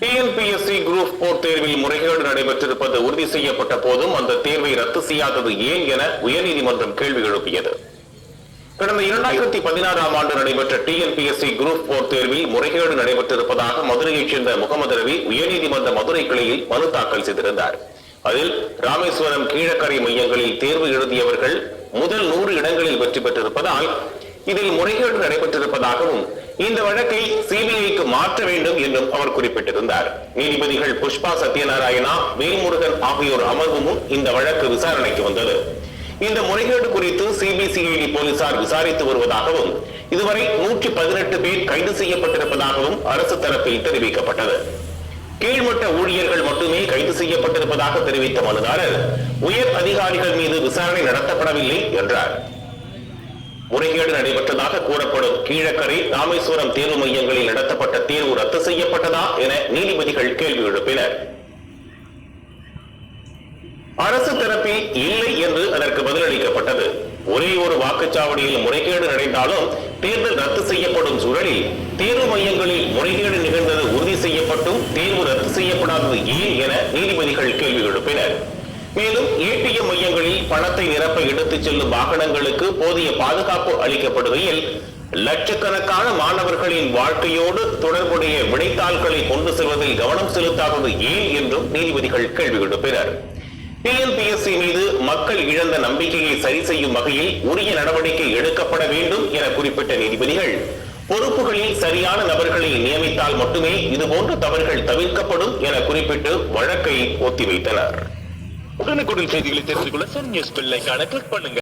TNPSC group four தேர்வில் முறைகேடு நடைபெற்றிருப்பது உறுதி செய்யப்பட்ட போதும் அந்த தேர்வை ரத்து செய்யாதது ஏன் என உயர்நீதிமன்றம் கேள்வி எழுப்பியது. கடந்த இரண்டாயிரத்தி பதினாறாம் ஆண்டு நடைபெற்ற டிஎன்பிஎஸ்சி குரூப் போர் தேர்வில் முறைகேடு நடைபெற்றிருப்பதாக மதுரையைச் சேர்ந்த முகமது ரவி உயர்நீதிமன்ற மதுரை கிளையில் மனு தாக்கல் செய்திருந்தார். அதில் ராமேஸ்வரம் கீழக்கரை மையங்களில் தேர்வு எழுதியவர்கள் முதல் நூறு இடங்களில் வெற்றி பெற்றிருப்பதால் இதில் முறைகேடு நடைபெற்றிருப்பதாகவும் இந்த வழக்கை சிபிஐக்கு மாற்ற வேண்டும் என்றும் அவர் குறிப்பிட்டிருந்தார். நீதிபதிகள் புஷ்பா சத்யநாராயணா வேல்முருகன் ஆகியோர் அமர்வு முன் இந்த வழக்கு விசாரணைக்கு வந்தது. இந்த முறைகேடு குறித்து சிபிசிஐடி போலீசார் விசாரித்து வருவதாகவும் இதுவரை நூற்றி பதினெட்டு பேர் கைது செய்யப்பட்டிருப்பதாகவும் அரசு தரப்பில் தெரிவிக்கப்பட்டது. கீழ்மட்ட ஊழியர்கள் மட்டுமே கைது செய்யப்பட்டிருப்பதாக தெரிவித்த மனுதாரர் உயர் அதிகாரிகள் மீது விசாரணை நடத்தப்படவில்லை என்றார். முறைகேடு நடைபெற்றதாக கூறப்படும். கீழக்கரை ராமேஸ்வரம் தேர்வு மையங்களில் நடத்தப்பட்ட தேர்வு ரத்து செய்யப்பட்டதா என நீதிபதிகள் கேள்வி எழுப்பினர். அரசு தரப்பில் இல்லை என்று அதற்கு பதிலளிக்கப்பட்டது. ஒரே ஒரு வாக்குச்சாவடியில் முறைகேடு நடந்தாலும் தேர்தல் ரத்து செய்யப்படும் சூழலில் தேர்வு மையங்களில் முறைகேடு நிகழ்ந்தது உறுதி செய்யப்பட்டும் தேர்வு ரத்து செய்யப்படாதது ஏன் என நீதிபதிகள் கேள்வி எழுப்பினர். மேலும் ஏடிஎம் மையங்களில் பணத்தை நிரப்ப எடுத்துச் செல்லும் வாகனங்களுக்கு போதிய பாதுகாப்பு அளிக்கப்படுகையில் லட்சக்கணக்கான மாணவர்களின் வாழ்க்கையோடு தொடர்புடைய விடைத்தாள்களை கொண்டு செல்வதில் கவனம் செலுத்தாதது ஏன் என்றும் நீதிபதிகள் கேள்வி எழுப்பினர். டிஎன்பிஎஸ்சி மீது மக்கள் இழந்த நம்பிக்கையை சரி செய்யும் வகையில் உரிய நடவடிக்கை எடுக்கப்பட வேண்டும் என குறிப்பிட்ட நீதிபதிகள் பொறுப்புகளில் சரியான நபர்களை நியமித்தால் மட்டுமே இதுபோன்ற தவறுகள் தவிர்க்கப்படும் என குறிப்பிட்டு வழக்கை ஒத்திவைத்தனர். உடனுக்குடன் செய்திகளை தெரிந்து கொள்ள சன் நியூஸ் பில்லைக்கான கிளிக் பண்ணுங்க.